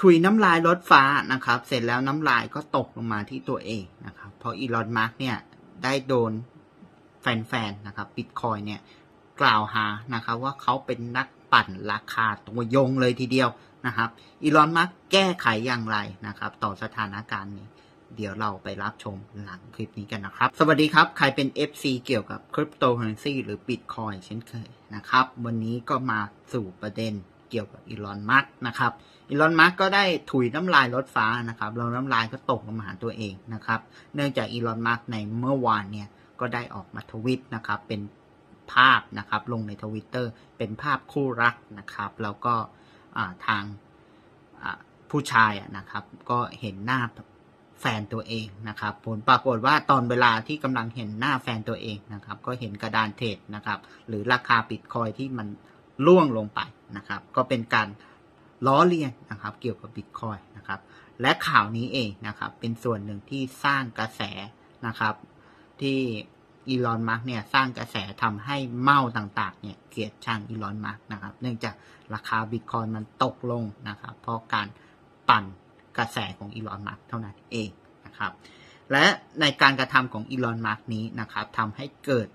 ถุยน้ำลายรถฟ้านะครับ เสร็จแล้วน้ำลายก็ตกลงมาที่ตัวเองนะครับ เพราะอีลอนมาร์กเนี่ยได้โดนแฟนๆนะครับบิตคอยเนี่ยกล่าวหานะครับว่าเขาเป็นนักปั่นราคาตัวยงเลยทีเดียวนะครับอีลอนมาร์กแก้ไขอย่างไรนะครับ ต่อสถานการณ์นี้ เดี๋ยวเราไปรับชมหลังคลิปนี้กันนะครับ สวัสดีครับ ใครเป็น FC เกี่ยวกับคริปโตเคอเรนซีหรือบิตคอยเช่นเคยนะครับ วันนี้ก็มาสู่ประเด็น เกี่ยวกับอีลอนมัสนะครับอีลอนมัสก็ได้ถุยน้ำลายรถฟ้านะครับแล้วน้ำลายก็ตกลงมาหาตัวเองนะครับ เนื่องจากอีลอนมัสในเมื่อวานเนี่ยก็ได้ออกมาทวิตนะครับ เป็นภาพนะครับลงในทวิตเตอร์เป็นภาพคู่รักนะครับ แล้วก็ทางผู้ชายนะครับ ก็เห็นหน้าแฟนตัวเองนะครับ ผลปรากฏว่าตอนเวลาที่กำลังเห็นหน้าแฟนตัวเองนะครับ ก็เห็นกระดานเทรดนะครับ หรือราคาบิตคอยที่มันล่วงลงไป นะครับ ก็เป็นการล้อเลียนนะครับ เกี่ยวกับบิตคอยนะครับ และข่าวนี้เองนะครับ เป็นส่วนหนึ่งที่สร้างกระแสนะครับ ที่อีลอนมาร์กเนี่ยสร้างกระแสทำให้เมาต่างๆเนี่ยเกลียดชังอีลอนมาร์กนะครับ เนื่องจากราคาบิตคอยมันตกลงนะครับ เพราะการปั่นกระแสของอีลอนมาร์กเท่านั้นเองนะครับ และในการกระทำของอีลอนมาร์กนี้นะครับทำให้เกิด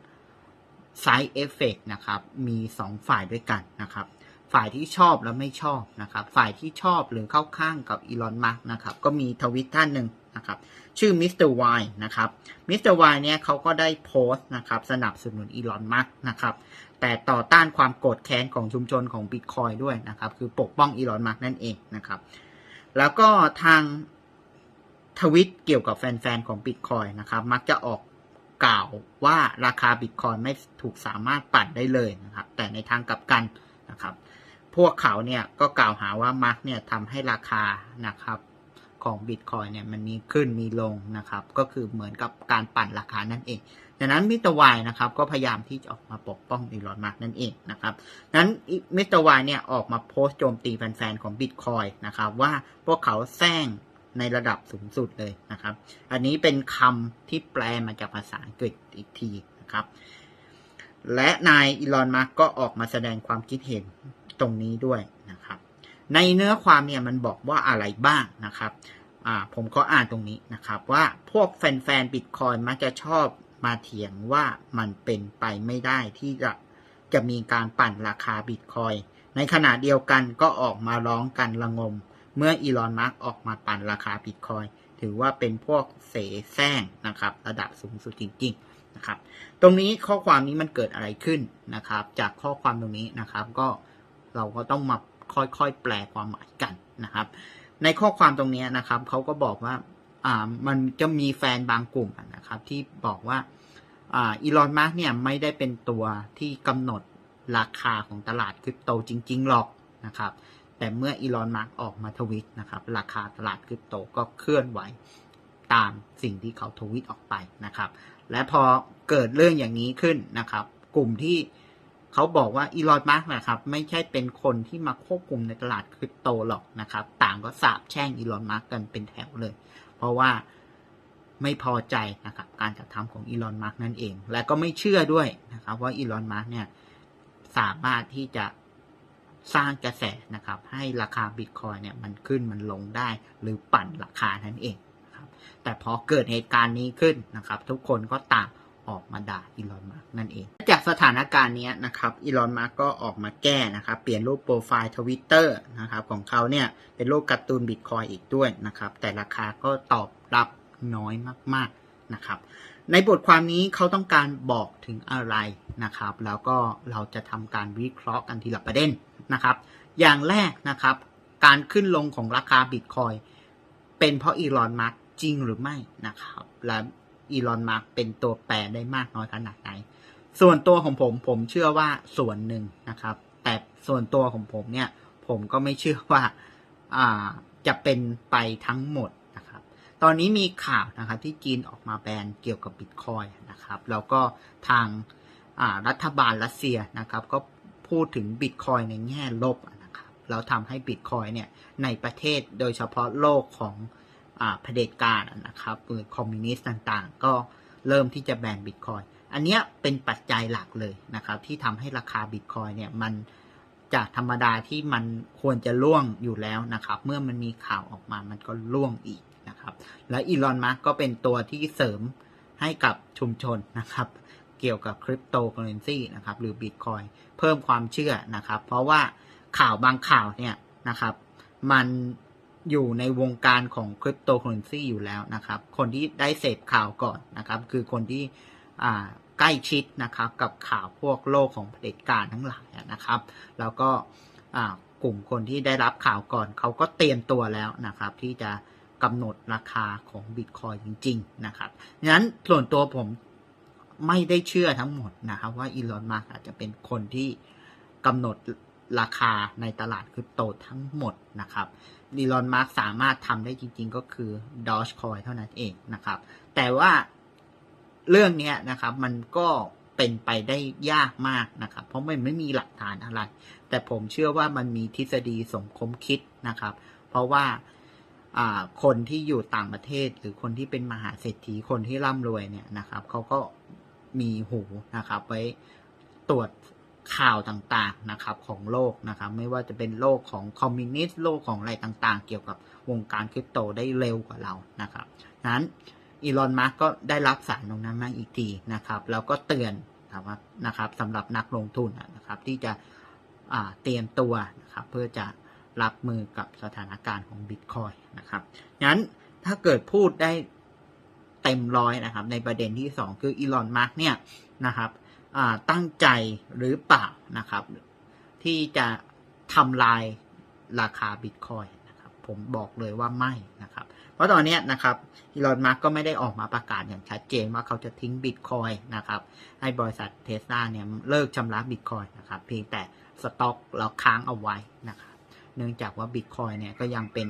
side effect นะครับ มี 2 ฝ่ายด้วยกันนะครับ ฝ่ายที่ชอบและไม่ชอบนะครับ ฝ่ายที่ชอบหรือเข้าข้างกับอีลอนมาร์กนะครับ ก็มีทวิตท่านหนึ่งนะครับ ชื่อมิสเตอร์วนะครับ มิสเตอร์วเนี่ยเขาก็ได้โพสต์นะครับ สนับสนุนอีลอนมาร์กนะครับ แต่ต่อต้านความโกรธแค้นของชุมชนของบิตคอยด้วยนะครับ คือปกป้องอีลอนมาร์กนั่นเองนะครับ แล้วก็ทางทวิตเกี่ยวกับแฟนๆ ของบิตคอยนะครับ มักจะออกกล่าวว่าราคาบิตคอยไม่ถูกสามารถปั่นได้เลยนะครับ แต่ในทางกลับกันนะครับ พวกเขาเนี่ยก็กล่าวหาว่ามาร์กเนี่ยทำให้ราคานะครับของบิตคอยเนี่ยมันมีขึ้นมีลงนะครับ ก็คือเหมือนกับการปั่นราคานั่นเองดังนั้นมิสเตอร์วายนะครับก็พยายามที่จะออกมาปกป้องอีลอนมาร์กนั่นเองนะครับนั้นมิสเตอร์วายเนี่ยออกมาโพสต์โจมตีแฟนๆของบิตคอยนะครับว่าพวกเขาแซงในระดับสูงสุดเลยนะครับ อันนี้เป็นคำที่แปลมาจากภาษาอังกฤษอีกทีนะครับ และนายอีลอนมาร์กก็ออกมาแสดงความคิดเห็น ตรงนี้ด้วยนะครับ ในเนื้อความเนี่ยมันบอกว่าอะไรบ้างนะครับผมก็อ่านตรงนี้นะครับว่าพวกแฟนๆบิตคอยมักจะชอบมาเถียงว่ามันเป็นไปไม่ได้ที่จะจะมีการปั่นราคาบิตคอยในขณะเดียวกันก็ออกมาร้องกันระงม เมื่ออีลอนมาร์กออกมาปั่นราคาบิตคอยถือว่าเป็นพวกเสแสร้งนะครับ ระดับสูงสุดจริงๆนะครับ ตรงนี้ข้อความนี้มันเกิดอะไรขึ้นนะครับ จากข้อความตรงนี้นะครับก็ เราก็ต้องมาค่อยๆ แปลความหมายกันนะครับ ในข้อความตรงนี้นะครับเขาก็บอกว่าอ่ามันจะมีแฟนบางกลุ่มนะครับ ที่บอกว่าอ่าอีลอนมาร์กเนี่ยไม่ได้เป็นตัวที่กำหนดราคาของตลาดคริปโตจริง ๆ หรอกนะครับ แต่เมื่ออีลอนมาร์กออกมาทวิตนะครับ ราคาตลาดคริปโตก็เคลื่อนไหวตามสิ่งที่เขาทวิตออกไปนะครับ และพอเกิดเรื่องอย่างนี้ขึ้นนะครับ กลุ่มที่ เขาบอกว่าอีลอนมาร์กนะครับ ไม่ใช่เป็นคนที่มาควบคุมในตลาดคริปโตหรอกนะครับ ต่างก็สาบแช่งอีลอนมาร์กกันเป็นแถวเลย เพราะว่าไม่พอใจนะครับ การกระทำของอีลอนมาร์กนั่นเอง และก็ไม่เชื่อด้วยนะครับ ว่าอีลอนมาร์กเนี่ยสามารถที่จะสร้างกระแสนะครับ ให้ราคาบิตคอยเนี่ยมันขึ้นมันลงได้ หรือปั่นราคานั่นเองนะครับ แต่พอเกิดเหตุการณ์นี้ขึ้นนะครับ ทุกคนก็ต่าง ออกมาด่าอีลอนมาร์กนั่นเอง จากสถานการณ์นี้นะครับอีลอนมาร์กก็ออกมาแก้นะครับ เปลี่ยนรูปโปรไฟล์ทวิตเตอร์นะครับของเขาเนี่ยเป็นรูปการ์ตูนบิตคอยอีกด้วยนะครับ แต่ราคาก็ตอบรับน้อยมากๆนะครับ ในบทความนี้เขาต้องการบอกถึงอะไรนะครับ แล้วก็เราจะทำการวิเคราะห์กันทีละประเด็นนะครับ อย่างแรกนะครับ การขึ้นลงของราคาบิตคอยเป็นเพราะอีลอนมาร์กจริงหรือไม่นะครับ และ อีลอนมาร์กเป็นตัวแปรได้มากน้อยขนาดไหน ส่วนตัวของผมผมเชื่อว่าส่วนหนึ่งนะครับ แต่ส่วนตัวของผมเนี่ย ผมก็ไม่เชื่อว่าอ่าจะเป็นไปทั้งหมดนะครับ ตอนนี้มีข่าวนะครับที่จีนออกมาแบนเกี่ยวกับบิตคอยนะครับ แล้วก็ทางรัฐบาลรัสเซียนะครับ ก็พูดถึงบิตคอยในแง่ลบนะครับ แล้วทำให้บิตคอยเนี่ยในประเทศโดยเฉพาะโลกของ เผด็จการนะครับหรือคอมมิวนิสต์ต่างๆ ก็เริ่มที่จะแบนบิตคอยอันนี้เป็นปัจจัยหลักเลยนะครับ ที่ทำให้ราคาบิตคอยเนี่ยมันจากธรรมดาที่มันควรจะล่วงอยู่แล้วนะครับ เมื่อมันมีข่าวออกมามันก็ล่วงอีกนะครับ และอีลอนมัสก็เป็นตัวที่เสริมให้กับชุมชนนะครับ เกี่ยวกับคริปโตเคอเรนซีนะครับ หรือบิตคอยเพิ่มความเชื่อนะครับ เพราะว่าข่าวบางข่าวเนี่ยนะครับ มัน อยู่ในวงการของคริปโตเคอเรนซีอยู่แล้วนะครับ คนที่ได้เสพข่าวก่อนนะครับ คือคนที่ใกล้ชิดนะครับกับข่าวพวกโลกของเผด็จการทั้งหลายนะครับ แล้วก็กลุ่มคนที่ได้รับข่าวก่อนเขาก็เตรียมตัวแล้วนะครับ ที่จะกำหนดราคาของบิตคอยจริง ๆ นะครับงั้นส่วนตัวผมไม่ได้เชื่อทั้งหมดนะครับ ว่าอีลอนมัสอาจจะเป็นคนที่กำหนด ราคาในตลาดคริปโตทั้งหมดนะครับอีลอนมัสสามารถทำได้จริงๆก็คือ Dogecoin เท่านั้นเองนะครับ แต่ว่าเรื่องนี้นะครับมันก็เป็นไปได้ยากมากนะครับ เพราะมันไม่มีหลักฐานอะไร แต่ผมเชื่อว่ามันมีทฤษฎีสมคมคิดนะครับ เพราะว่าอ่าคนที่อยู่ต่างประเทศหรือคนที่เป็นมหาเศรษฐีคนที่ร่ำรวยเนี่ยนะครับเขาก็มีหูนะครับไว้ตรวจ ข่าวต่างๆนะครับของโลกนะครับ ไม่ว่าจะเป็นโลกของคอมมิวนิสต์โลกของอะไรต่างๆ เกี่ยวกับวงการคริปโตได้เร็วกว่าเรานะครับ นั้นอีลอนมัสก็ได้รับสารตรงนั้นมาอีกทีนะครับแล้วก็เตือนนะครับนะครับสำหรับนักลงทุนนะครับ ที่จะเตรียมตัวนะครับเพื่อจะรับมือกับสถานการณ์ของบิตคอยนะครับงั้นถ้าเกิดพูดได้เต็มร้อยนะครับ ในประเด็นที่สองคืออีลอนมัสเนี่ยนะครับ ตั้งใจหรือเปล่านะครับ ที่จะทำลายราคาบิตคอยนะครับผมบอกเลยว่าไม่นะครับ เพราะตอนนี้นะครับอีลอนมัสก็ไม่ได้ออกมาประกาศอย่างชัดเจนว่าเขาจะทิ้งบิตคอยนะครับให้บริษัทเทสลาเนี่ยเลิกชำระบิตคอยนะครับเพียงแต่สต็อกเราค้างเอาไว้นะครับเนื่องจากว่าบิตคอยเนี่ยก็ยังเป็น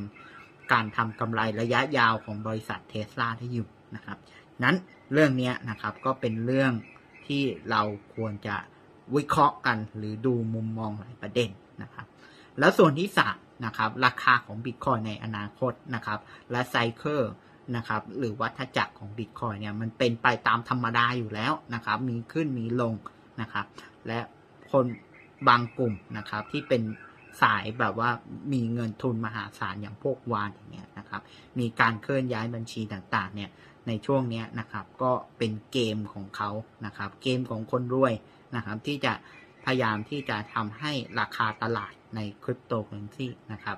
การทำกำไรระยะยาวของบริษัทเทสลาที่อยู่นะครับนั้นเรื่องเนี้ยนะครับก็เป็นเรื่อง ที่เราควรจะวิเคราะห์กันหรือดูมุมมองหลายประเด็นนะครับ แล้วส่วนที่สามนะครับราคาของบิตคอยในอนาคตนะครับ และไซเคิลนะครับหรือวัฏจักรของบิตคอยเนี่ยมันเป็นไปตามธรรมดาอยู่แล้วนะครับ มีขึ้นมีลงนะครับ และคนบางกลุ่มนะครับที่เป็น สายแบบว่ามีเงินทุนมหาศาลอย่างพวกวานอย่างเงี้ยนะครับ มีการเคลื่อนย้ายบัญชีต่างๆ เนี่ยในช่วงนี้นะครับ ก็เป็นเกมของเขานะครับ เกมของคนรวยนะครับ ที่จะพยายามที่จะทำให้ราคาตลาดในคริปโตเคอเรนซีนะครับ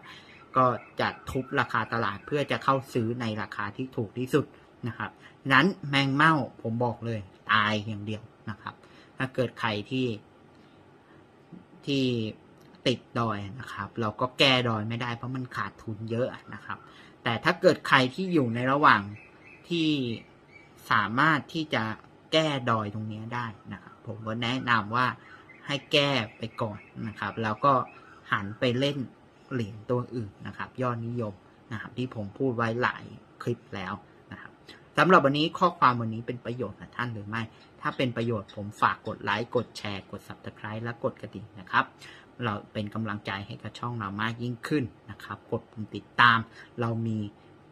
ก็จะทุบราคาตลาดเพื่อจะเข้าซื้อในราคาที่ถูกที่สุดนะครับ นั้นแมงเม่าผมบอกเลยตายอย่างเดียวนะครับ ถ้าเกิดใครที่ที่ ติดดอยนะครับ เราก็แก้ดอยไม่ได้เพราะมันขาดทุนเยอะนะครับ แต่ถ้าเกิดใครที่อยู่ในระหว่างที่สามารถที่จะแก้ดอยตรงนี้ได้นะครับผมก็แนะนำว่าให้แก้ไปก่อนนะครับ แล้วก็หันไปเล่นเหรียญตัวอื่นนะครับ ยอดนิยมนะครับที่ผมพูดไว้หลายคลิปแล้วนะครับสำหรับวันนี้ข้อความวันนี้เป็นประโยชน์กับท่านหรือไม่ ถ้าเป็นประโยชน์ผมฝากกดไลค์ กดแชร์ กด subscribe และกดกระดิ่งนะครับ เราเป็นกำลังใจให้กับช่องเรามากยิ่งขึ้นนะครับ กดปุ่มติดตาม เรามี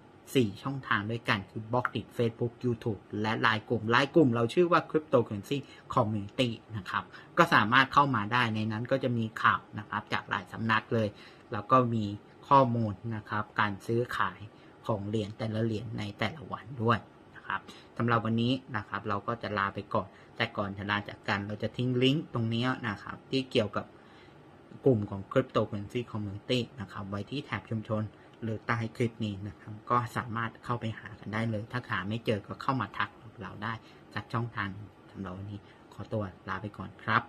4 ช่องทางด้วยกัน คือบล็อกดิ Facebook YouTube และไลน์กลุ่มไลน์กลุ่ม เราชื่อว่า Cryptocurrency Community นะครับ ก็สามารถเข้ามาได้ในนั้นก็จะมีข่าวนะครับจากหลายสำนักเลย แล้วก็มีข้อมูลนะครับการซื้อขายของเหรียญแต่ละเหรียญในแต่ละวันด้วยนะครับสำหรับวันนี้นะครับเราก็จะลาไปก่อน แต่ก่อนจะลาจากกันเราจะทิ้งลิงก์ตรงนี้นะครับที่เกี่ยวกับ กลุ่มของ Cryptocurrency Community นะครับ ไว้ที่แถบชุมชน หรือใต้คลิปนี้นะครับ ก็สามารถเข้าไปหากันได้เลย ถ้าหาไม่เจอก็เข้ามาทักเราได้จากช่องทางสำหรับวันนี้ ขอตัวลาไปก่อนครับ